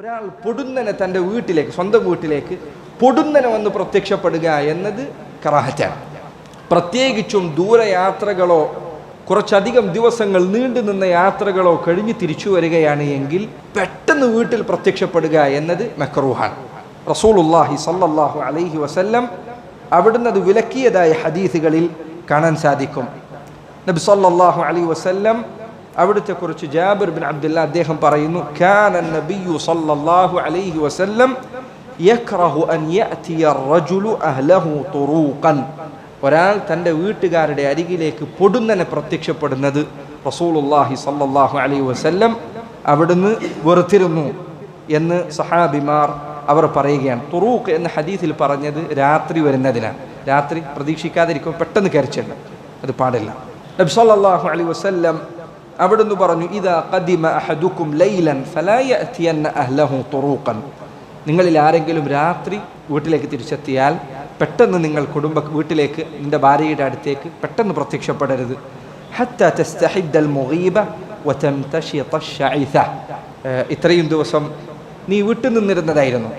ഒരാൾ പൊടുന്നനെ തന്റെ വീട്ടിലേക്ക് സ്വന്തം വീട്ടിലേക്ക് പൊടുന്നനെ വന്ന് പ്രത്യക്ഷപ്പെടുക എന്നത് കറാഹറ്റാണ് പ്രത്യേകിച്ചും ദൂരയാത്രകളോ കുറച്ചധികം ദിവസങ്ങൾ നീണ്ടു നിന്ന യാത്രകളോ കഴിഞ്ഞ് തിരിച്ചു വരികയാണ് എങ്കിൽ പെട്ടെന്ന് വീട്ടിൽ പ്രത്യക്ഷപ്പെടുക എന്നത് മെക്കറൂഹാണ് റസൂലുല്ലാഹി സല്ലല്ലാഹു അലൈഹി വസല്ലം അവിടുന്ന് അത് വിലക്കിയതായ ഹദീസുകളിൽ കാണാൻ സാധിക്കും. നബി സല്ലല്ലാഹു അലൈഹി വസല്ലം അവിടുത്തെ കുറിച്ച് ജാബിർ ബിൻ അബ്ദുല്ല അദ്ദേഹം പറയുന്നു കാന നബിയു അലൈഹി വസല്ലം യക്റഹു അൻ അഹ്ലഹു തുറൂഖൻ. ഒരാൾ തന്റെ വീട്ടുകാരുടെ അരികിലേക്ക് പൊടുന്നനെ പ്രത്യക്ഷപ്പെടുന്നത് റസൂലുള്ളാഹി സല്ലല്ലാഹു അലൈഹി വസല്ലം അവിടുന്ന് വെറുത്തിരുന്നു എന്ന് സഹാബിമാർ അവർ പറയുകയാണ്. തുറൂഖ് എന്ന ഹദീസിൽ പറഞ്ഞത് രാത്രി വരുന്നതിനാണ്. രാത്രി പ്രതീക്ഷിക്കാതിരിക്കുമ്പോൾ പെട്ടെന്ന് കരച്ചല്ല അത് പാടില്ല. നബി സല്ലല്ലാഹു അലൈഹി വസല്ലം അവിടുന്ന് പറഞ്ഞു ഇതാ കദിമ അഹദുക്കും ലൈലൻ ഫലാ യഅതിയന്ന അഹ്ലഹു തുറൂക്കൻ നിങ്ങളിൽ ആരെങ്കിലും രാത്രി വീട്ടിലേക്ക് തിരിച്ചെത്തിയാൽ പെട്ടെന്ന് നിങ്ങൾ കുടുംബ വീട്ടിലേക്ക് നിന്റെ ഭാര്യയുടെ അടുത്തേക്ക് പെട്ടെന്ന് പ്രത്യക്ഷപ്പെടരുത്. ഇത്രയും ദിവസം നീ വിട്ടു നിന്നിരുന്നതായിരുന്നു.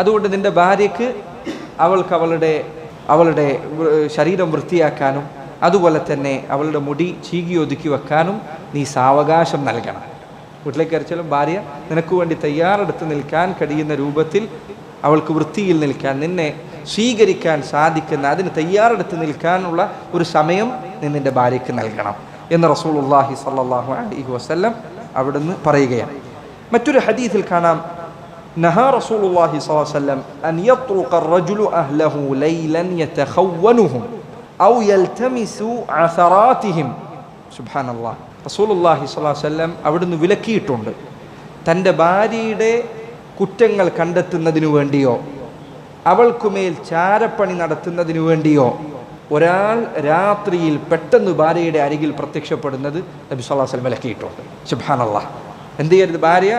അതുകൊണ്ട് നിന്റെ ഭാര്യയ്ക്ക് അവൾക്ക് അവളുടെ അവളുടെ ശരീരം വൃത്തിയാക്കാനും അതുപോലെ തന്നെ അവളുടെ മുടി ചീകി ഒതുക്കി വെക്കാനും നീ സാവകാശം നൽകണം. വീട്ടിലേക്ക് അരച്ചാലും ഭാര്യ നിനക്ക് വേണ്ടി തയ്യാറെടുത്ത് നിൽക്കാൻ കഴിയുന്ന രൂപത്തിൽ അവൾക്ക് വൃത്തിയിൽ നിൽക്കാൻ നിന്നെ സ്വീകരിക്കാൻ സാധിക്കുന്ന അതിന് തയ്യാറെടുത്ത് നിൽക്കാനുള്ള ഒരു സമയം നീ നിന്റെ ഭാര്യയ്ക്ക് നൽകണം എന്ന് റസൂൾ ഉള്ളാഹി സല്ലാഹു അലൈഹി വസ്ല്ലം അവിടുന്ന് പറയുകയാണ്. മറ്റൊരു ഹദീസിൽ കാണാം. നഹ റസൂലുള്ളാഹി സ്വല്ലം അൻ യത്റുഖ റജുലു അഹ്ലഹു ലൈലൻ യതഖവ്വനുഹും. ഔ യൽത്തമിസു അസറാത്തിഹിം. സുബാനല്ലാ റസൂലുല്ലാഹി സ്വലാഹു വല്ലം അവിടുന്ന് വിലക്കിയിട്ടുണ്ട്. തന്റെ ഭാര്യയുടെ കുറ്റങ്ങൾ കണ്ടെത്തുന്നതിനു വേണ്ടിയോ അവൾക്കുമേൽ ചാരപ്പണി നടത്തുന്നതിനു വേണ്ടിയോ ഒരാൾ രാത്രിയിൽ പെട്ടെന്ന് ഭാര്യയുടെ അരികിൽ പ്രത്യക്ഷപ്പെടുന്നത് നബി സ്വല്ലാ വല്ലം വിലക്കിയിട്ടുണ്ട്. സുബാനല്ലാ എന്ത് ചെയ്യരുത് ഭാര്യ?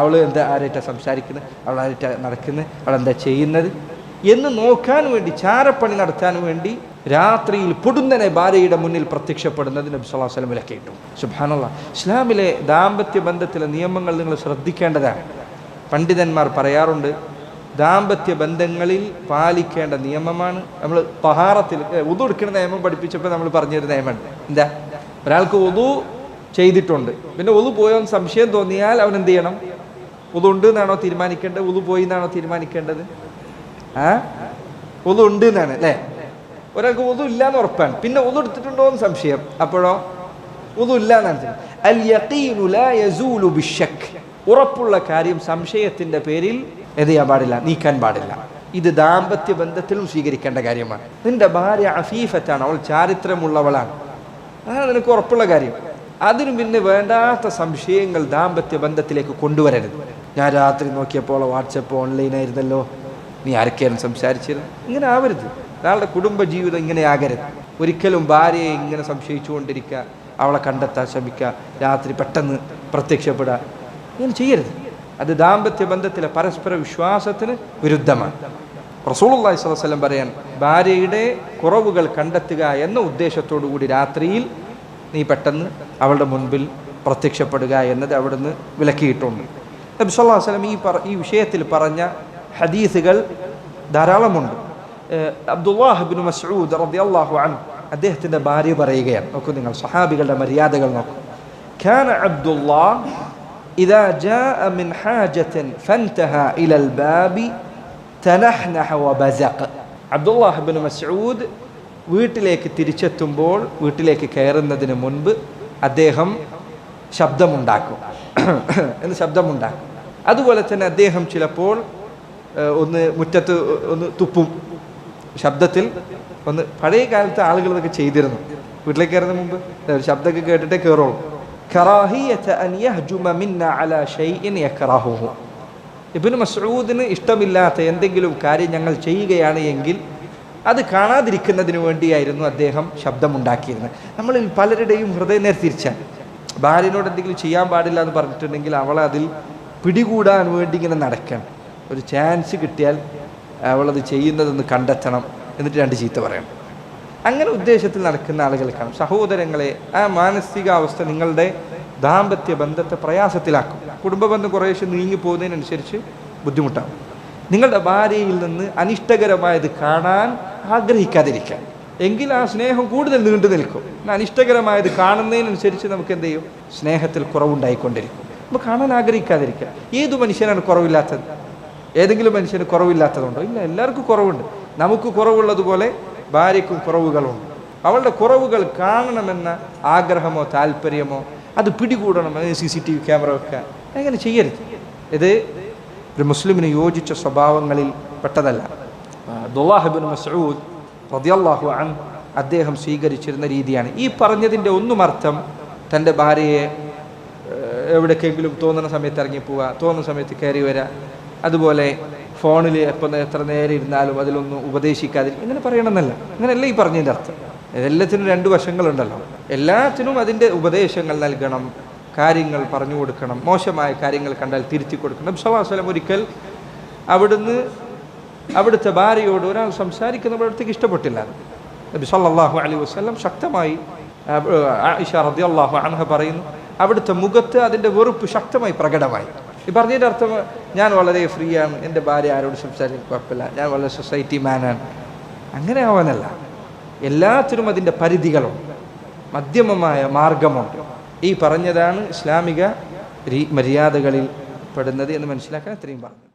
അവൾ എന്താ ആരായിട്ടാണ് സംസാരിക്കുന്നത്? അവൾ ആരായിട്ടാണ് നടക്കുന്നത്? അവൾ എന്താ ചെയ്യുന്നത്? എന്ന് നോക്കാൻ വേണ്ടി ചാരപ്പണി നടത്താൻ വേണ്ടി രാത്രിയിൽ പൊടുന്നനെ ഭാര്യയുടെ മുന്നിൽ പ്രത്യക്ഷപ്പെടുന്നത് നബി അലൈഹി വസല്ലം വിലക്കിയിട്ടു സുബ്ഹാനല്ലാഹ് ഇസ്ലാമിലെ ദാമ്പത്യ ബന്ധത്തിലെ നിയമങ്ങൾ നിങ്ങൾ ശ്രദ്ധിക്കേണ്ടതാണ്. പണ്ഡിതന്മാർ പറയാറുണ്ട് ദാമ്പത്യ ബന്ധങ്ങളിൽ പാലിക്കേണ്ട നിയമമാണ്. നമ്മൾ പഹാറത്തിൽ ഉതു എടുക്കുന്ന നിയമം പഠിപ്പിച്ചപ്പോൾ നമ്മൾ പറഞ്ഞൊരു നിയമമുണ്ട് എന്താ? ഒരാൾക്ക് ഉതു ചെയ്തിട്ടുണ്ട്. പിന്നെ ഉതു പോയോന്ന് സംശയം തോന്നിയാൽ അവൻ എന്ത് ചെയ്യണം? ഉതു ഉണ്ട് എന്നാണോ തീരുമാനിക്കേണ്ടത്? ഉതു പോയി എന്നാണോ തീരുമാനിക്കേണ്ടത്? ആ? ഒതു ഉണ്ട് എന്നാണ് അല്ലേ? ഒരാൾക്ക് ഒതു ഇല്ല എന്ന് ഉറപ്പാണ്. പിന്നെ ഒതു എടുത്തിട്ടുണ്ടോ എന്ന് സംശയം. അപ്പോഴോ? ഒതു ഇല്ല എന്നാണ് ഉറപ്പുള്ള കാര്യം സംശയത്തിന്റെ പേരിൽ എന്ത് ചെയ്യാൻ പാടില്ല നീക്കാൻ പാടില്ല. ഇത് ദാമ്പത്യ ബന്ധത്തിലും സ്വീകരിക്കേണ്ട കാര്യമാണ്. നിന്റെ ഭാര്യ അഫീഫത്താണ് അവൾ ചാരിത്രമുള്ളവളാണ്. അതാണ് നിനക്ക് ഉറപ്പുള്ള കാര്യം. അതിനു പിന്നെ വേണ്ടാത്ത സംശയങ്ങൾ ദാമ്പത്യ ബന്ധത്തിലേക്ക് കൊണ്ടുവരരുത്. ഞാൻ രാത്രി നോക്കിയപ്പോൾ വാട്സപ്പ് ഓൺലൈൻ ആയിരുന്നല്ലോ നീ ആരൊക്കെയാണ് സംസാരിച്ചിരുന്നത് ഇങ്ങനെ ആവരുത്. ഒരാളുടെ കുടുംബ ജീവിതം ഇങ്ങനെ ആകരുത്. ഒരിക്കലും ഭാര്യയെ ഇങ്ങനെ സംശയിച്ചുകൊണ്ടിരിക്കുക അവളെ കണ്ടെത്താൻ ശ്രമിക്കുക രാത്രി പെട്ടെന്ന് പ്രത്യക്ഷപ്പെടുക. ഇങ്ങനെ ചെയ്യരുത്. അത് ദാമ്പത്യ ബന്ധത്തിലെ പരസ്പര വിശ്വാസത്തിന് വിരുദ്ധമാണ്. റസൂലുള്ളാഹി സ്വലം പറയാൻ ഭാര്യയുടെ കുറവുകൾ കണ്ടെത്തുക എന്ന ഉദ്ദേശത്തോടു കൂടി രാത്രിയിൽ നീ പെട്ടെന്ന് അവളുടെ മുൻപിൽ പ്രത്യക്ഷപ്പെടുക എന്നത് അവിടുന്ന് വിലക്കിയിട്ടുണ്ട്. നബി സല്ലല്ലാഹു അലൈഹി ഈ പറ ഈ വിഷയത്തിൽ പറഞ്ഞ ഹദീസുകൾ ധാരാളമുണ്ട് ഏഹ് അബ്ദുല്ലാഹിബ്നു മസ്ഊദ് റളിയല്ലാഹു അൻഹു അദ്ദേഹത്തിൻ്റെ ഭാര്യ പറയുകയാണ് നോക്കൂ നിങ്ങൾ സഹാബികളുടെ മര്യാദകൾ നോക്കൂ كان عبد الله إذا جاء من حاجة فانتهى إلى الباب تنحنح وبزق عبد الله بن مسعود വീട്ടിലേക്ക് തിരിച്ചെത്തുമ്പോൾ വീട്ടിലേക്ക് കയറുന്നതിന് മുൻപ് അദ്ദേഹം ശബ്ദമുണ്ടാക്കും എന്ന് ശബ്ദമുണ്ടാക്കും അതുപോലെ തന്നെ അദ്ദേഹം ചിലപ്പോൾ ഏഹ്, ഒന്ന് മുറ്റത്ത് ഒന്ന് തുപ്പും. ശബ്ദത്തിൽ ഒന്ന് പഴയ കാലത്ത് ആളുകൾ ഇതൊക്കെ ചെയ്തിരുന്നു. വീട്ടിലേക്ക് കയറുന്ന മുമ്പ് ശബ്ദമൊക്കെ കേട്ടിട്ടേ കയറുള്ളൂ. ഇബിന് മസ്ഊദിന് ഇഷ്ടമില്ലാത്ത എന്തെങ്കിലും കാര്യം ഞങ്ങൾ ചെയ്യുകയാണ് എങ്കിൽ അത് കാണാതിരിക്കുന്നതിന് വേണ്ടിയായിരുന്നു അദ്ദേഹം ശബ്ദമുണ്ടാക്കിയിരുന്നത്. നമ്മളിൽ പലരുടെയും ഹൃദയം നേരെ തിരിച്ചാൽ ഭാര്യനോട് എന്തെങ്കിലും ചെയ്യാൻ പാടില്ല എന്ന് പറഞ്ഞിട്ടുണ്ടെങ്കിൽ അവളെ അതിൽ പിടികൂടാൻ വേണ്ടി ഇങ്ങനെ നടക്കണം. ഒരു ചാൻസ് കിട്ടിയാൽ അവളത് ചെയ്യുന്നതെന്ന് കണ്ടെത്തണം എന്നിട്ട് രണ്ട് ചീത്ത പറയണം. അങ്ങനെ ഉദ്ദേശത്തിൽ നടക്കുന്ന ആളുകൾ കാണും. സഹോദരങ്ങളെ ആ മാനസികാവസ്ഥ നിങ്ങളുടെ ദാമ്പത്യ ബന്ധത്തെ പ്രയാസത്തിലാക്കും. കുടുംബ ബന്ധം കുറേശ്ശെ നീങ്ങി പോകുന്നതിനനുസരിച്ച് ബുദ്ധിമുട്ടാകും നിങ്ങളുടെ ഭാര്യയിൽ നിന്ന് അനിഷ്ടകരമായത് കാണാൻ ആഗ്രഹിക്കാതിരിക്കാം. എങ്കിൽ ആ സ്നേഹം കൂടുതൽ നീണ്ടു നിൽക്കും. അനിഷ്ടകരമായത് കാണുന്നതിനനുസരിച്ച് നമുക്ക് എന്ത് ചെയ്യും? സ്നേഹത്തിൽ കുറവുണ്ടായിക്കൊണ്ടിരിക്കും. നമ്മൾ കാണാൻ ആഗ്രഹിക്കാതിരിക്കുക ഏതു മനുഷ്യനാണ് കുറവില്ലാത്തത്? ഏതെങ്കിലും മനുഷ്യന് കുറവില്ലാത്തതുണ്ടോ? ഇല്ല എല്ലാവർക്കും കുറവുണ്ട്. നമുക്ക് കുറവുള്ളതുപോലെ ഭാര്യയ്ക്കും കുറവുകളുണ്ട്. അവളുടെ കുറവുകൾ കാണണമെന്ന ആഗ്രഹമോ താല്പര്യമോ അത് പിടികൂടണം. C C T V camera വെക്കുക അങ്ങനെ ചെയ്യരുത്. ഇത് ഒരു മുസ്ലിമിന് യോജിച്ച സ്വഭാവങ്ങളിൽ പെട്ടതല്ല. ദുല്ലാഹിബിൻ മസൂദ് റദിയല്ലാഹു അൻ അദ്ദേഹം സ്വീകരിച്ചിരുന്ന രീതിയാണ്. ഈ പറഞ്ഞതിന്റെ ഒന്നും അർത്ഥം തന്റെ ഭാര്യയെ എവിടേക്കെങ്കിലും തോന്നുന്ന സമയത്ത് ഇറങ്ങി പോവുക തോന്നുന്ന സമയത്ത് കയറി വരിക അതുപോലെ ഫോണിൽ എപ്പം എത്ര നേരം ഇരുന്നാലും അതിലൊന്നും ഉപദേശിക്കാതെ ഇങ്ങനെ പറയണമെന്നല്ല. അങ്ങനെയല്ല ഈ പറഞ്ഞതിന്റെ അർത്ഥം. എല്ലാത്തിനും രണ്ട് വശങ്ങളുണ്ടല്ലോ. എല്ലാത്തിനും അതിന്റെ ഉപദേശങ്ങൾ നൽകണം. കാര്യങ്ങൾ പറഞ്ഞു കൊടുക്കണം. മോശമായ കാര്യങ്ങൾ കണ്ടാൽ തിരുത്തി കൊടുക്കണം. സവാസലം ഒരിക്കൽ അവിടുന്ന് അവിടുത്തെ ഭാര്യയോട് ഒരാൾ സംസാരിക്കുന്ന അവിടത്തേക്ക് ഇഷ്ടപ്പെട്ടില്ല. നബി സല്ലല്ലാഹു അലൈഹി വസല്ലം ശക്തമായി അഹ് ആയിഷ റളിയല്ലാഹു അൻഹ പറയുന്നു അവിടുത്തെ മുഖത്ത് അതിന്റെ വെറുപ്പ് ശക്തമായി പ്രകടമായി. ഈ പറഞ്ഞതിന്റെ അർത്ഥം ഞാൻ വളരെ ഫ്രീ ആണ്. എന്റെ ഭാര്യ ആരോട് സംസാരിക്കും കുഴപ്പമില്ല. ഞാൻ വളരെ സൊസൈറ്റി മാനാണ് അങ്ങനെ ആവാനല്ല. എല്ലാത്തിനും അതിന്റെ പരിധികളുണ്ട് മധ്യമമായ മാർഗമുണ്ട്. ഈ പറഞ്ഞതാണ് ഇസ്ലാമിക മര്യാദകളിൽ പെടുന്നത് എന്ന് മനസ്സിലാക്കാൻ ഇത്രയും പറഞ്ഞു.